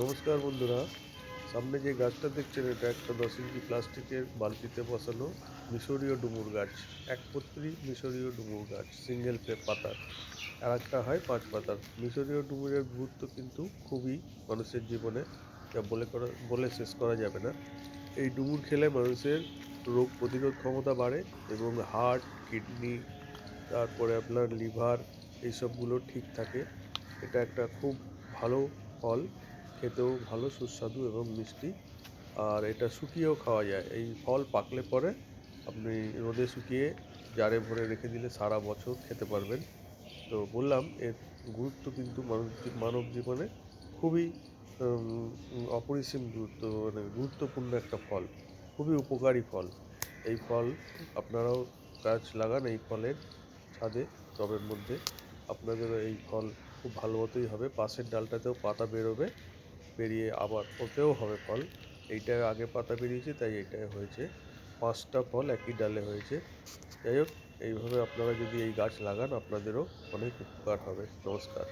নমস্কার বন্ধুরা, সামনে যে গাছটা দেখছেন, এটা একটা দশ ইঞ্চি প্লাস্টিকের বালতিতে বসানো মিশরীয় ডুমুর গাছ একপত্রী মিশরীয় ডুমুর গাছ সিঙ্গেল পাতার, আর একটা হয় পাঁচ পাতার। মিশরীয় ডুমুরের গুরুত্ব কিন্তু খুবই মানুষের জীবনে, যা বলে করা, বলে শেষ করা যাবে না। এই ডুমুর খেলে মানুষের রোগ প্রতিরোধ ক্ষমতা বাড়ে এবং হার্ট, কিডনি, তারপরে আপনার লিভার, এইসবগুলো ঠিক থাকে। এটা একটা খুব ভালো ফল। খেতেও ভালো, সুস্বাদু এবং মিষ্টি। আর এটা শুকিয়েও খাওয়া যায়। এই ফল পাকলে পরে আপনি রোদে শুকিয়ে জারে ভরে রেখে দিলে সারা বছর খেতে পারবেন। তো বললাম, এর গুরুত্ব কিন্তু মানব মানব জীবনে খুবই অপরিসীম গুরুত্ব মানে গুরুত্বপূর্ণ একটা ফল। খুবই উপকারী ফল। এই ফল আপনারাও গাছ লাগান এই ফলের ছাদে, টবের মধ্যে। আপনাদেরও এই ফল খুব ভালো মতোই হবে। পাশের ডালটাতেও পাতা বেরোবে। বেরিয়ে আবার ওতেও হবে ফল। এইটা আগে পাতা পেরিয়েছে, তাই এটা হয়েছে। পাঁচটা ফল একই ডালে হয়েছে। যাই হোক, এইভাবে আপনারা যদি এই গাছ লাগান, আপনাদেরও অনেক উপকার হবে। নমস্কার।